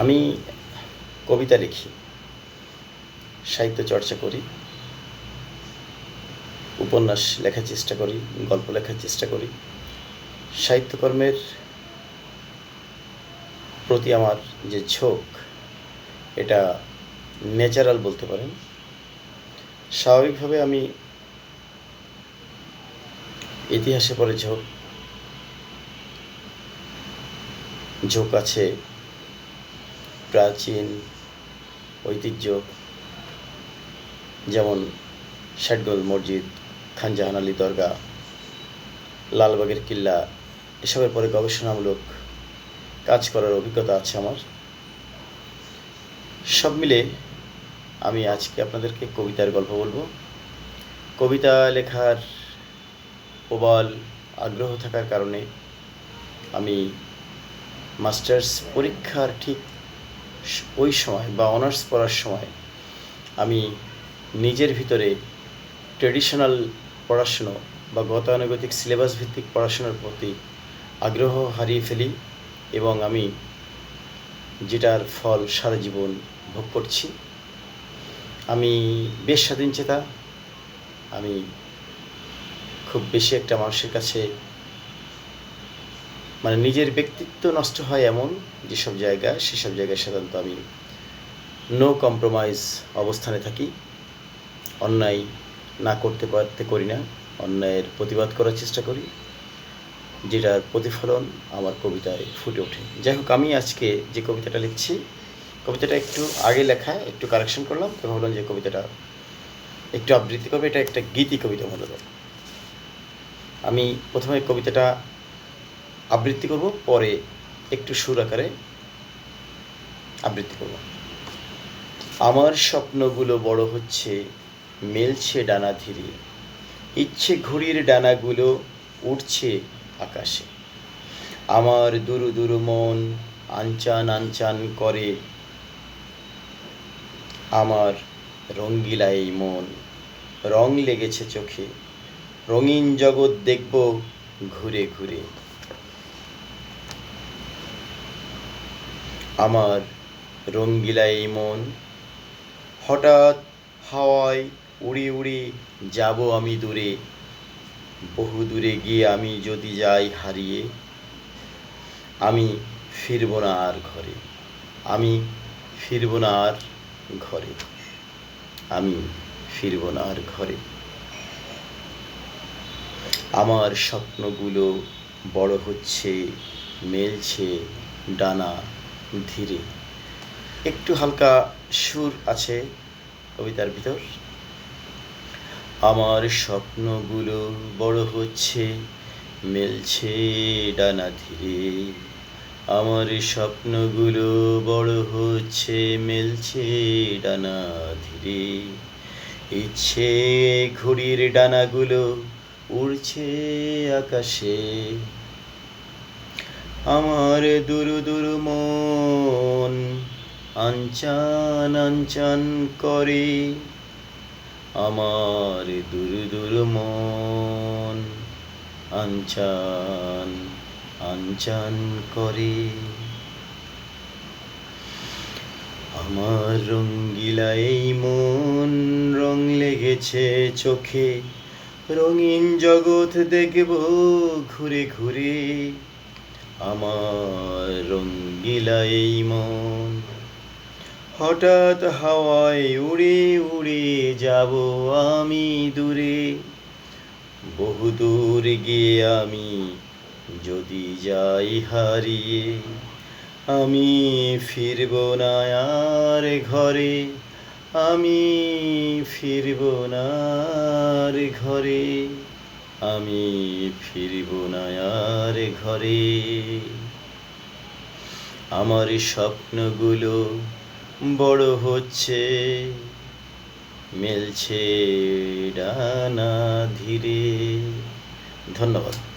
আমি কবিতা লিখি, সাহিত্য চর্চা করি, উপন্যাস লেখার চেষ্টা করি, গল্প লেখার চেষ্টা করি। সাহিত্যকর্মের প্রতি আমার যে ঝোঁক, এটা ন্যাচারাল বলতে পারেন। স্বাভাবিকভাবে আমি ইতিহাসে পড়ে ঝোঁক ঝোঁক আছে প্রাচীন ঐতিহ্য, যেমন ষাটগোল মসজিদ, খানজাহান আলী দরগা, লালবাগের কিল্লা, এসবের পরে গবেষণামূলক কাজ করার অভিজ্ঞতা আছে আমার। সব মিলে আমি আজকে আপনাদেরকে কবিতার গল্প বলব। কবিতা লেখার প্রবল আগ্রহ থাকার কারণে আমি মাস্টার্স পরীক্ষার ঠিক ওই সময় বা অনার্স পড়ার সময় আমি নিজের ভিতরে ট্রেডিশনাল পড়াশুনো বা গতানুগতিক সিলেবাস ভিত্তিক পড়াশোনার প্রতি আগ্রহ হারিয়ে ফেলি এবং আমি যেটার ফল সারা জীবন ভোগ করছি। আমি বেশ স্বাধীনচেতা, আমি খুব বেশি একটা মানুষের কাছে মানে নিজের ব্যক্তিত্ব নষ্ট হয় এমন যেসব জায়গা, সেসব জায়গায় সাধারণত আমি নো কম্প্রোমাইজ অবস্থানে থাকি। অন্যায় না করতে পারতে করি না। অন্যায়ের প্রতিবাদ করার চেষ্টা করি, যেটার প্রতিফলন আমার কবিতায় ফুটে ওঠে। যাই হোক, আমি আজকে যে কবিতাটা লিখছি, কবিতাটা একটু আগে লেখা, একটু কারেকশন করলাম, তো ভাবলাম যে কবিতাটা একটু আবৃত্তি করবে। এটা একটা গীতি কবিতা মূলত আমি প্রথমে কবিতাটা আবৃত্তি করব, পরে একটু সুর আকারে আবৃত্তি করব। আমার স্বপ্নগুলো বড় হচ্ছে, মেলছে ডানা ধীরে। ইচ্ছে ঘুড়ির ডানাগুলো উঠছে আকাশে। আমার দুরু দুরু মন আনচান আনচান করে। আমার রঙ্গিলা এই মন, রং লেগেছে চোখে। রঙিন জগৎ দেখব ঘুরে ঘুরে। আমার রঙ্গিলা এই মন। হঠাৎ হাওয়ায় উড়ে উড়ে যাব আমি দূরে। বহু দূরে গিয়ে আমি যদি যাই হারিয়ে, আমি ফিরব না আর ঘরে। আমি ফিরব না আর ঘরে। আমি ফিরব না আর ঘরে। আমার স্বপ্নগুলো বড় হচ্ছে, মেলছে ডানা। ধীরে। একটু হালকা সুর আছে কবিতার ভিতর। আমার স্বপ্নগুলো বড় হচ্ছে, মেলছে ডানা ধীরে। আমার স্বপ্নগুলো বড় হচ্ছে, মেলছে ডানা ধীরে। ইচ্ছে ঘুড়ির ডানাগুলো উড়ছে আকাশে। আমার দুরু দুরু মন আঞ্চান আঞ্চান করে। আমার দুরু দুরু মন আঞ্চান আঞ্চান করে। আমার রঙ্গিলা এই মন, রং লেগেছে চোখে। রঙিন জগৎ দেখব ঘুরে ঘুরে। আমার রঙ্গিলা এই মন হঠাৎ হাওয়ায় উড়ে উড়ে যাব আমি দূরে। বহু দূর গিয়ে আমি যদি যাই হারিয়ে, আমি ফিরব না আর ঘরে। আমি ফিরব না আর ঘরে। আমি ফিরিব না আর ঘরে। আমার স্বপ্নগুলো বড় হচ্ছে মেলছে ডানা ধীরে। ধন্যবাদ।